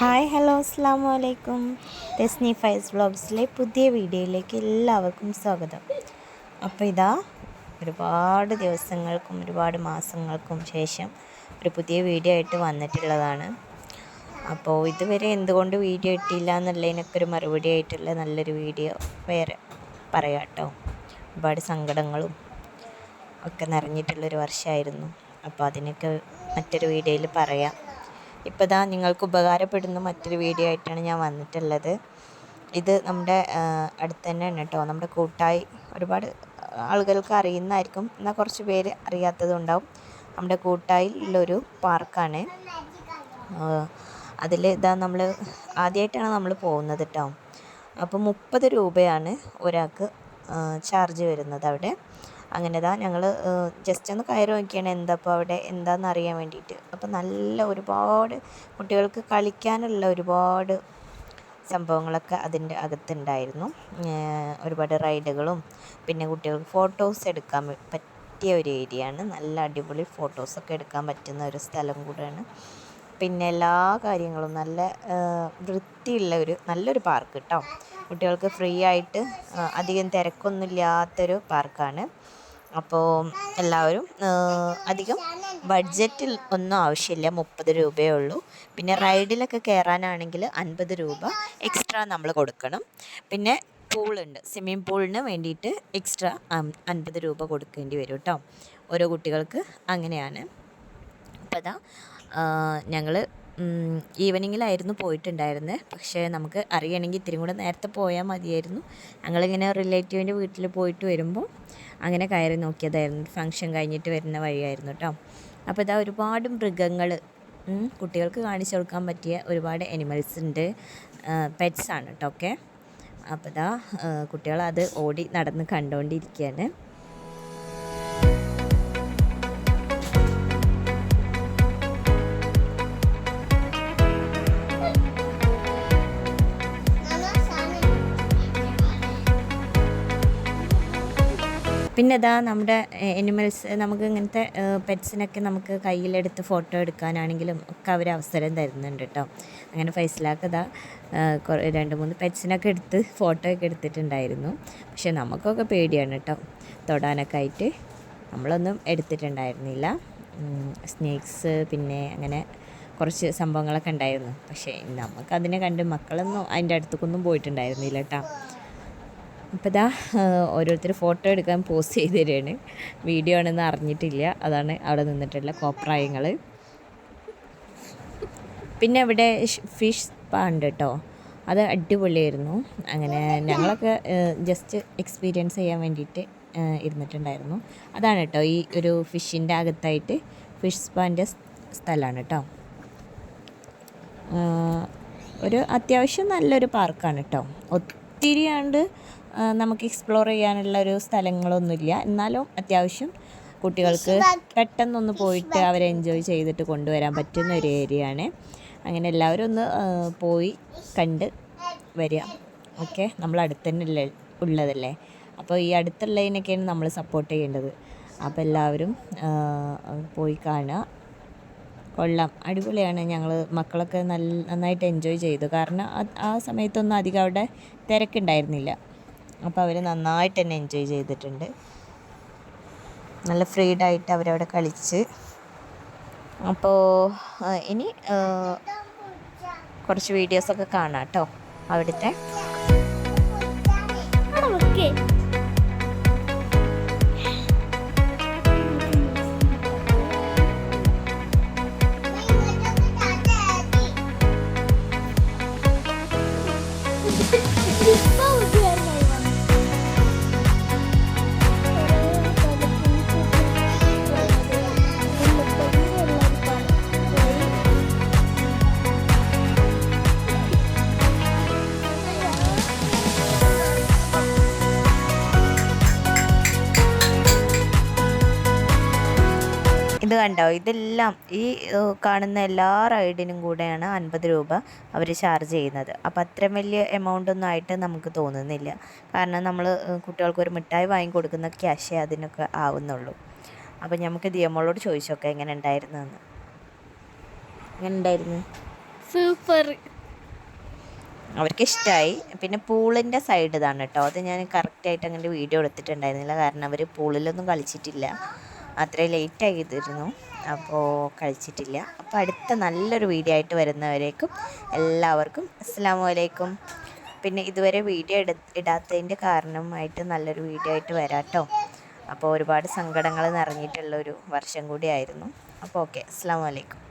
Hi hello അസ്സാം വലൈക്കും ടെസ്നി ഫൈസ് വ്ളോഗ്സിലെ പുതിയ വീഡിയോയിലേക്ക് എല്ലാവർക്കും സ്വാഗതം. അപ്പോൾ ഇതാ ഒരുപാട് ദിവസങ്ങൾക്കും ഒരുപാട് മാസങ്ങൾക്കും ശേഷം ഒരു പുതിയ വീഡിയോ ആയിട്ട് വന്നിട്ടുള്ളതാണ്. അപ്പോൾ ഇതുവരെ എന്തുകൊണ്ട് വീഡിയോ ഇട്ടില്ല എന്നുള്ളതിനൊക്കെ ഒരു മറുപടി ആയിട്ടുള്ള നല്ലൊരു വീഡിയോ വേറെ പറയാം കേട്ടോ. ഒരുപാട് സങ്കടങ്ങളും ഒക്കെ നിറഞ്ഞിട്ടുള്ളൊരു വർഷമായിരുന്നു. അപ്പോൾ അതിനൊക്കെ മറ്റൊരു വീഡിയോയിൽ പറയാം. ഇപ്പോൾ ഇതാ നിങ്ങൾക്ക് ഉപകാരപ്പെടുന്ന മറ്റൊരു വീഡിയോ ആയിട്ടാണ് ഞാൻ വന്നിട്ടുള്ളത്. ഇത് നമ്മുടെ അടുത്ത് തന്നെയാണ് കേട്ടോ നമ്മുടെ കൂട്ടായി ഒരുപാട് ആളുകൾക്ക് അറിയുന്നതായിരിക്കും. എന്നാൽ കുറച്ച് പേര് അറിയാത്തതുണ്ടാവും. നമ്മുടെ കൂട്ടായിലുള്ളൊരു പാർക്കാണ്. അതിൽ ഇതാ നമ്മൾ ആദ്യമായിട്ടാണ് നമ്മൾ പോകുന്നത് കേട്ടോ അപ്പോൾ മുപ്പത് രൂപയാണ് ഒരാൾക്ക് ചാർജ് വരുന്നത് അവിടെ. അങ്ങനെ ഇതാ ഞങ്ങൾ ജസ്റ്റ് ഒന്ന് കയറി നോക്കിയാണ് എന്താ അവിടെ എന്താണെന്ന് അറിയാൻ വേണ്ടിയിട്ട് അപ്പോൾ നല്ല ഒരുപാട് കുട്ടികൾക്ക് കളിക്കാനുള്ള ഒരുപാട് സംഭവങ്ങളൊക്കെ അതിന്റെ അകത്തുണ്ടായിരുന്നു. ഒരുപാട് റൈഡുകളും പിന്നെ കുട്ടികൾക്ക് ഫോട്ടോസ് എടുക്കാൻ പറ്റിയ ഒരു ഏരിയയാണ്. നല്ല അടിപൊളി ഫോട്ടോസൊക്കെ എടുക്കാൻ പറ്റുന്ന ഒരു സ്ഥലം കൂടെയാണ്. പിന്നെ എല്ലാ കാര്യങ്ങളും നല്ല വൃത്തിയുള്ള ഒരു നല്ലൊരു പാർക്ക് കേട്ടോ കുട്ടികൾക്ക് ഫ്രീ ആയിട്ട് അധികം തിരക്കൊന്നുമില്ലാത്തൊരു പാർക്കാണ് അപ്പോൾ എല്ലാവരും അധികം ബഡ്ജറ്റിൽ ഒന്നും ആവശ്യമില്ല. മുപ്പത് രൂപയേ ഉള്ളൂ. പിന്നെ റൈഡിലൊക്കെ കയറാനാണെങ്കിൽ അൻപത് രൂപ എക്സ്ട്രാ നമ്മൾ കൊടുക്കണം. പിന്നെ പൂളുണ്ട് സ്വിമ്മിംഗ് പൂളിന് വേണ്ടിയിട്ട് എക്സ്ട്രാ അൻപത് രൂപ കൊടുക്കേണ്ടി വരും കേട്ടോ ഓരോ കുട്ടികൾക്ക് അങ്ങനെയാണ്. അപ്പോൾ ഇതാ ഞങ്ങൾ ഈവനിങ്ങിലായിരുന്നു പോയിട്ടുണ്ടായിരുന്നത് പക്ഷേ നമുക്ക് അറിയണമെങ്കിൽ ഇത്തിരി കൂടെ നേരത്തെ പോയാൽ മതിയായിരുന്നു. ഞങ്ങളിങ്ങനെ റിലേറ്റീവിന്റെ വീട്ടിൽ പോയിട്ട് വരുമ്പോൾ അങ്ങനെ കയറി നോക്കിയതായിരുന്നു. ഫംഗ്ഷൻ കഴിഞ്ഞിട്ട് വരുന്ന വഴിയായിരുന്നു കേട്ടോ അപ്പോൾ ഇതാ ഒരുപാട് മൃഗങ്ങൾ കുട്ടികൾക്ക് കാണിച്ചു കൊടുക്കാൻ പറ്റിയ ഒരുപാട് എനിമൽസ് ഉണ്ട് പെറ്റ്സ് ആണ് കേട്ടോ ഓക്കെ അപ്പോൾ ഇതാ കുട്ടികളത് ഓടി നടന്ന് കണ്ടുകൊണ്ടിരിക്കുകയാണ് പിന്നെ ഇതാ നമ്മുടെ എനിമൽസ് നമുക്ക് ഇങ്ങനത്തെ പെറ്റ്സിനൊക്കെ നമുക്ക് കയ്യിലെടുത്ത് ഫോട്ടോ എടുക്കാനാണെങ്കിലും ഒക്കെ അവർ അവസരം തരുന്നുണ്ട് കേട്ടോ അങ്ങനെ ഫൈസലാക്കതാ രണ്ട് മൂന്ന് പെറ്റ്സിനൊക്കെ എടുത്ത് ഫോട്ടോ ഒക്കെ എടുത്തിട്ടുണ്ടായിരുന്നു. പക്ഷെ നമുക്കൊക്കെ പേടിയാണ് കേട്ടോ തൊടാനൊക്കെ ആയിട്ട് നമ്മളൊന്നും എടുത്തിട്ടുണ്ടായിരുന്നില്ല. സ്നേക്സ് പിന്നെ അങ്ങനെ കുറച്ച് സംഭവങ്ങളൊക്കെ ഉണ്ടായിരുന്നു. പക്ഷേ നമുക്കതിനെ കണ്ട് മക്കളൊന്നും അതിന്റെ അടുത്തേക്കൊന്നും പോയിട്ടുണ്ടായിരുന്നില്ല കേട്ടോ അപ്പോൾ ഇതാ ഓരോരുത്തർ ഫോട്ടോ എടുക്കാൻ പോസ്റ്റ് ചെയ്ത് തരികയാണ് വീഡിയോ ആണെന്ന് അറിഞ്ഞിട്ടില്ല. അതാണ് അവിടെ നിന്നിട്ടുള്ള കോപ്രായങ്ങൾ. പിന്നെ ഇവിടെ ഫിഷ് സ്പാ ഉണ്ട് കേട്ടോ. അത് അടിപൊളിയായിരുന്നു. അങ്ങനെ ഞങ്ങളൊക്കെ ജസ്റ്റ് എക്സ്പീരിയൻസ് ചെയ്യാൻ വേണ്ടിയിട്ട് ഇരുന്നിട്ടുണ്ടായിരുന്നു. അതാണ് കേട്ടോ ഈ ഒരു ഫിഷിന്റെ അകത്തായിട്ട് ഫിഷ് സ്പാന്റെ സ്ഥലമാണ് കേട്ടോ. ഒരു അത്യാവശ്യം നല്ലൊരു പാർക്കാണ് കേട്ടോ. ഒത്തിരിയാണ്ട് നമുക്ക് എക്സ്പ്ലോർ ചെയ്യാനുള്ള ഒരു സ്ഥലങ്ങളൊന്നുമില്ല. എന്നാലും അത്യാവശ്യം കുട്ടികൾക്ക് പെട്ടെന്നൊന്ന് പോയിട്ട് അവരെ എൻജോയ് ചെയ്തിട്ട് കൊണ്ടുവരാൻ പറ്റുന്ന ഒരു ഏരിയ ആണ്. അങ്ങനെ എല്ലാവരും ഒന്ന് പോയി കണ്ട് വരിക. ഓക്കെ നമ്മൾ അടുത്ത് തന്നെ ഉള്ളതല്ലേ? അപ്പോൾ ഈ അടുത്തുള്ളതിനൊക്കെയാണ് നമ്മൾ സപ്പോർട്ട് ചെയ്യേണ്ടത്. അപ്പോൾ എല്ലാവരും പോയി കാണുക. കൊള്ളാം. അടിപൊളിയാണ്. ഞങ്ങൾ മക്കളൊക്കെ നല്ല നന്നായിട്ട് എൻജോയ് ചെയ്തു. കാരണം ആ സമയത്തൊന്നും അധികം അവിടെ തിരക്കുണ്ടായിരുന്നില്ല. അപ്പോൾ അവർ നന്നായിട്ട് തന്നെ എൻജോയ് ചെയ്തിട്ടുണ്ട്. നല്ല ഫ്രീഡായിട്ട് അവരവിടെ കളിച്ച്. അപ്പോൾ ഇനി കുറച്ച് വീഡിയോസൊക്കെ കാണാം കേട്ടോ. അവിടുത്തെ. ഇത് കണ്ടോ? ഇതെല്ലാം ഈ കാണുന്ന എല്ലാ റൈഡിനും കൂടെയാണ് അൻപത് രൂപ അവർ ചാർജ് ചെയ്യുന്നത്. അപ്പോൾ അത്രയും വലിയ എമൗണ്ട് ഒന്നും ആയിട്ട് നമുക്ക് തോന്നുന്നില്ല. കാരണം നമ്മൾ കുട്ടികൾക്ക് ഒരു മിഠായി വാങ്ങി കൊടുക്കുന്ന ക്യാഷേ അതിനൊക്കെ ആവുന്നുള്ളൂ. അപ്പോൾ നമുക്ക് ദിയമോളോട് ചോദിച്ചൊക്കെ എങ്ങനെ ഉണ്ടായിരുന്നു എന്ന് എങ്ങനെ ഉണ്ടായിരുന്നു? സൂപ്പർ അവർക്ക് ഇഷ്ടമായി പിന്നെ പൂളിന്റെ സൈഡ് ഇതാണ് കേട്ടോ. അത് ഞാൻ കറക്റ്റായിട്ട് അങ്ങനെ വീഡിയോ എടുത്തിട്ടുണ്ടായിരുന്നില്ല. കാരണം അവർ പൂളിലൊന്നും കളിച്ചിട്ടില്ല. അത്രയും ലേറ്റ് ആയിരുന്നു അപ്പോൾ കഴിച്ചിട്ടില്ല. അപ്പോൾ അടുത്ത നല്ലൊരു വീഡിയോ ആയിട്ട് വരുന്നവരേക്കും എല്ലാവർക്കും അസ്സാം വലൈക്കും പിന്നെ ഇതുവരെ വീഡിയോ എടു ഇടാത്തതിന്റെ കാരണമായിട്ട് നല്ലൊരു വീഡിയോ ആയിട്ട് വരാട്ടോ. അപ്പോൾ ഒരുപാട് സങ്കടങ്ങൾ നിറഞ്ഞിട്ടുള്ളൊരു വർഷം കൂടിയായിരുന്നു അപ്പോൾ ഓക്കെ അസ്സാം വലൈക്കും